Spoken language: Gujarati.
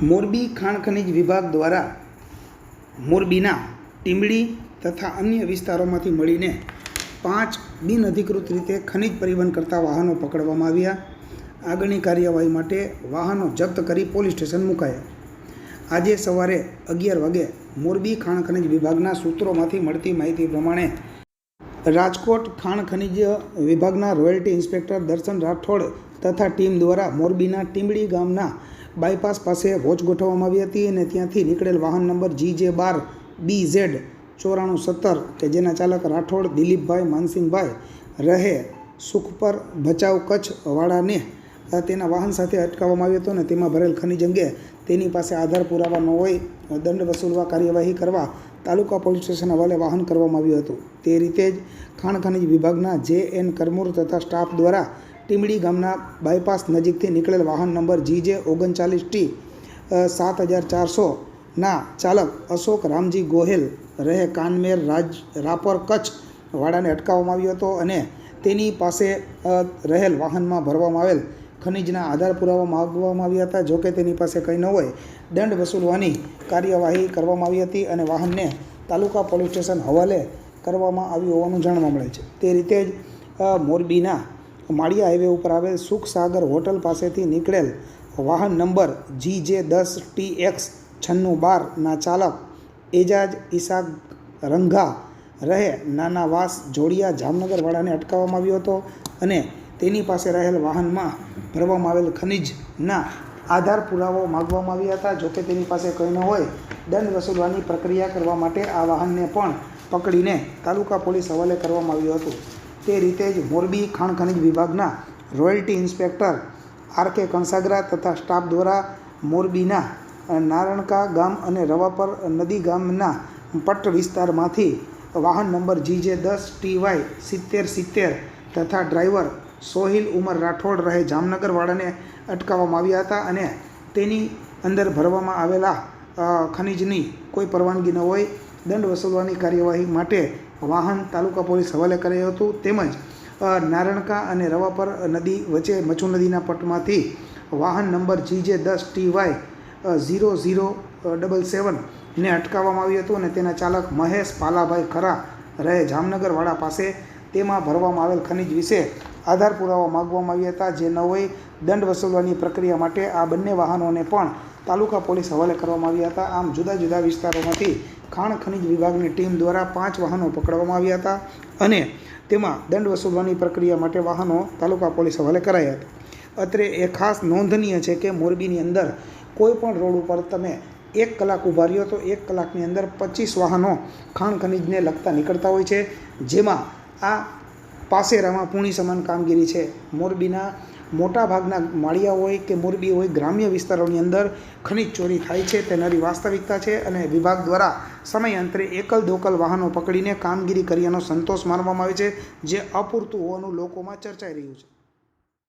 મોરબી ખાણ ખનિજ વિભાગ દ્વારા મોરબીના ટીમડી તથા અન્ય વિસ્તારોમાંથી મળીને પાંચ બિનઅધિકૃત રીતે ખનિજ પરિવહન કરતા વાહનો પકડવામાં આવ્યા. આગળની કાર્યવાહી માટે વાહનો જપ્ત કરી પોલીસ સ્ટેશન મુકાયા. આજે સવારે અગિયાર વાગે મોરબી ખાણ ખનિજ વિભાગના સૂત્રોમાંથી મળતી માહિતી પ્રમાણે રાજકોટ ખાણ ખનિજ વિભાગના રોયલ્ટી ઇન્સ્પેક્ટર દર્શન રાઠોડ તથા ટીમ દ્વારા મોરબીના ટીમડી ગામના બાયપાસ પાસે વોચ ગોઠવવામાં આવી હતી અને ત્યાંથી નીકળેલ વાહન નંબર જી જે બાર બી ઝેડ ચોરાણું સત્તર કે જેના ચાલક રાઠોડ દિલીપભાઈ માનસિંહભાઈ રહે સુખપર ભચાઉ કચ્છ વાળાને તેના વાહન સાથે અટકાવવામાં આવ્યો હતો અને તેમાં ભરેલ ખનિજ અંગે તેની પાસે આધાર પુરાવા ન હોય, દંડ વસૂલવા કાર્યવાહી કરવા તાલુકા પોલીસ સ્ટેશન હવાલે વાહન કરવામાં આવ્યું હતું. તે રીતે જ ખાણ ખનિજ વિભાગના જે એન કરમૂર તથા સ્ટાફ દ્વારા ટીમડી ગામના બાયપાસ નજીકથી નીકળેલ વાહન નંબર જી જે ઓગણચાલીસ ટી સાત હજાર ચારસોના ચાલક અશોક રામજી ગોહેલ રહે કાનમેર રાજ, રાપર કચ્છ વાળાને અટકાવવામાં આવ્યો હતો અને તેની પાસે રહેલ વાહનમાં ભરવામાં આવેલ ખનિજના આધાર પુરાવા માગવામાં આવ્યા હતા. જોકે તેની પાસે કંઈ ન હોય, દંડ વસૂલવાની કાર્યવાહી કરવામાં આવી હતી અને વાહનને તાલુકા પોલીસ સ્ટેશન હવાલે કરવામાં આવ્યું હોવાનું જાણવા મળે છે. તે રીતે જ મોરબીના માળિયા હાઈવે ઉપર આવેલ સુખસાગર હોટલ પાસેથી નીકળેલ વાહન નંબર જી જે દસ ટી એક્સ છન્નું બારના ચાલક એજાજ ઈસાક રંઘા રહે નાના વાસ જોડિયા જામનગરવાળાને અટકાવવામાં આવ્યો હતો અને તેની પાસે રહેલ વાહનમાં ભરવામાં આવેલ ખનિજના આધાર પુરાવો માગવામાં આવ્યા હતા. જોકે તેની પાસે કંઈ ન હોય, દંડ વસૂલવાની પ્રક્રિયા કરવા માટે આ વાહનને પણ પકડીને તાલુકા પોલીસ હવાલે કરવામાં આવ્યું હતું. તે રીતે જ મોરબી ખાણ ખનિજ વિભાગના royalty inspector R K Kansagara તથા સ્ટાફ દ્વારા મોરબીના નારણકા ગામ અને રવાપર નદી ગામના પટ્ટ વિસ્તારમાંથી વાહન નંબર જી જે દસ ટી વાય સિત્તેર સિત્તેર તથા ડ્રાઈવર સોહિલ ઉમર રાઠોડ રહે જામનગરવાળાને અટકાવવામાં આવ્યા હતા અને તેની અંદર ભરવામાં આવેલા ખનિજની કોઈ પરવાનગી ન હોય, દંડ વસૂલવાની કાર્યવાહી માટે વાહન તાલુકા પોલીસ હવાલે કરાયું હતું. તેમજ નારણકા અને રવાપર નદી વચ્ચે મચુ નદીના પટમાંથી વાહન નંબર જી જે દસ T Y zero zero double સેવનને અટકાવવામાં આવ્યું હતું અને તેના ચાલક મહેશ પાલાભાઈ ખરા રહે જામનગરવાળા પાસે. તેમાં ભરવામાં આવેલ ખનિજ વિશે આધાર પુરાવા માગવામાં આવ્યા હતા, જે ન હોય દંડ વસૂલવાની પ્રક્રિયા માટે આ બંને વાહનોને પણ તાલુકા પોલીસ હવાલે કરવામાં આવ્યા હતા. આમ, જુદા જુદા વિસ્તારોમાંથી ખાણ ખનિજ વિભાગની ટીમ દ્વારા પાંચ વાહનો પકડવામાં આવ્યા હતા અને તેમાં દંડ વસૂલવાની પ્રક્રિયા માટે વાહનો તાલુકા પોલીસ હવાલે કરાયા હતા. અત્રે એ ખાસ નોંધનીય છે કે મોરબીની અંદર કોઈ પણ રોડ ઉપર તમે એક કલાક ઊભા રહ્યો તો એક કલાકની અંદર પચીસ વાહનો ખાણ ખનિજને લગતા નીકળતા હોય છે. જેમાં આ પાસેરામાં પૂણી સમાન કામગીરી છે. મોરબીના મોટા ભાગના માળિયા હોય કે મોરબી હોય ગ્રામ્ય વિસ્તારોની અંદર ખનિજ ચોરી થાય છે, તે વાસ્તવિકતા છે અને વિભાગ દ્વારા સમયાંતરે એકલ દોકલ વાહનો પકડીને કામગીરી કર્યાનો સંતોષ માનવામાં આવે છે, જે અપૂરતું હોવાનું લોકોમાં ચર્ચાઈ રહ્યું છે.